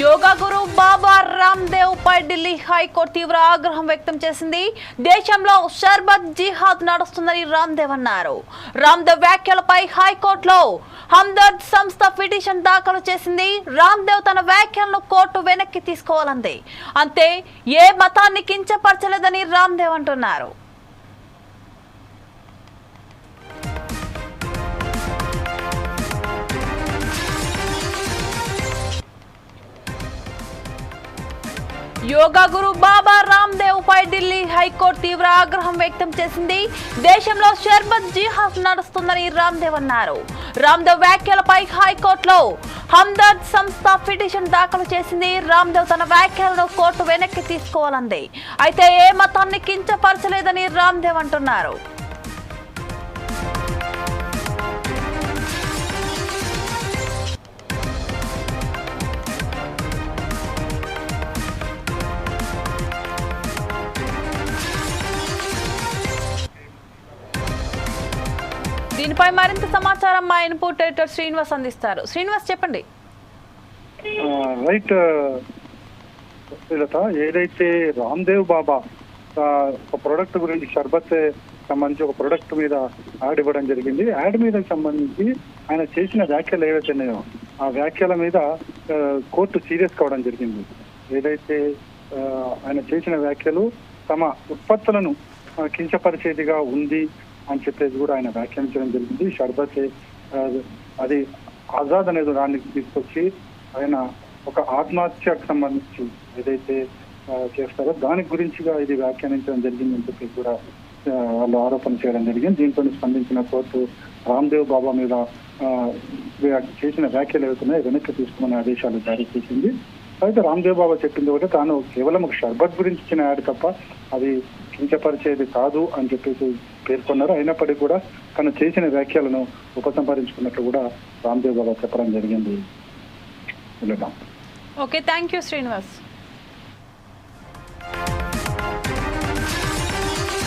యోగా గురు బాబా రామ్దేవ్ పై ఢిల్లీ హైకోర్టు తీవ్ర ఆగ్రహం వ్యక్తం చేసింది. దేశంలో షర్బత్ జిహాద్ నడుస్తుందని రామ్దేవ్ అన్నారు. రామ్దేవ్ వ్యాఖ్యలపై హైకోర్టులో హందర్ద్ సంస్థ పిటిషన్ దాఖలు చేసింది. రామ్దేవ్ తన వ్యాఖ్యలను కోర్టు వెనక్కి తీసుకోవాలంది. అంతే ఏ మతాన్ని కించపరచలేదని రామ్దేవ్ అంటున్నారు. యోగా గురు బాబా రామ్దేవ్ పై ఢిల్లీ హైకోర్టు తీవ్ర ఆగ్రహం వ్యక్తం చేసింది. దేశంలో షర్బత్ జిహాద్ నడుస్తుందని రామ్దేవ్ అన్నారు. రామ్దేవ్ వ్యాఖ్యలపై హైకోర్టులో హందర్ద్ సంస్థ పిటిషన్ దాఖలు చేసింది. రామ్దేవ్ తన వ్యాఖ్యలను కోర్టు వెనక్కి తీసుకోవాలంది. అయితే ఏ మతాన్ని కించపరచలేదని రామ్దేవ్ అంటున్నారు. దీనిపై మరింత సమాచారం మా ఇన్పుట్ ఎడిటర్ శ్రీనివాస్ అందిస్తారు. శ్రీనివాస్ చెప్పండి. రైట్ ఏదైతే రామ్దేవ్ బాబా ఒక ప్రొడక్ట్ గురించి షర్బత్ సంబంధించి ఒక ప్రొడక్ట్ మీద యాడ్ ఇవ్వడం జరిగింది. యాడ్ మీద సంబంధించి ఆయన చేసిన వ్యాఖ్యలు ఏవైతే ఆ వ్యాఖ్యల మీద కోర్టు సీరియస్ కావడం జరిగింది. ఏదైతే ఆయన చేసిన వ్యాఖ్యలు తమ ఉత్పత్తులను కించపరిచేదిగా ఉంది అని చెప్పేసి కూడా ఆయన వ్యాఖ్యానించడం జరిగింది. షర్బత్ అది ఆజాద్ అనే దాన్ని తీసుకొచ్చి ఆయన ఒక ఆత్మహత్యకు సంబంధించి ఏదైతే చేస్తారో దాని గురించిగా ఇది వ్యాఖ్యానించడం జరిగిందని చెప్పి కూడా వాళ్ళు ఆరోపణ చేయడం జరిగింది. దీంతో స్పందించిన కోర్టు రామ్దేవ్ బాబా మీద చేసిన వ్యాఖ్యలు ఏవైతున్నాయి వెనక్కి తీసుకునే ఆదేశాలు జారీ చేసింది. అయితే రామ్దేవ్ బాబా చెప్పింది ఒకటి తాను కేవలం ఒక షర్బత్ గురించి ఇచ్చిన యాడ్ తప్ప అది కించపరిచేది కాదు అని చెప్పేసి పేర్కొన్నారు. అయినప్పటికీ కూడా తను చేసిన వ్యాఖ్యలను ఉపసంహరించుకున్నట్లు కూడా రామ్దేవ్ బాబా చెప్పడం జరిగింది. Okay thank you Srinivas.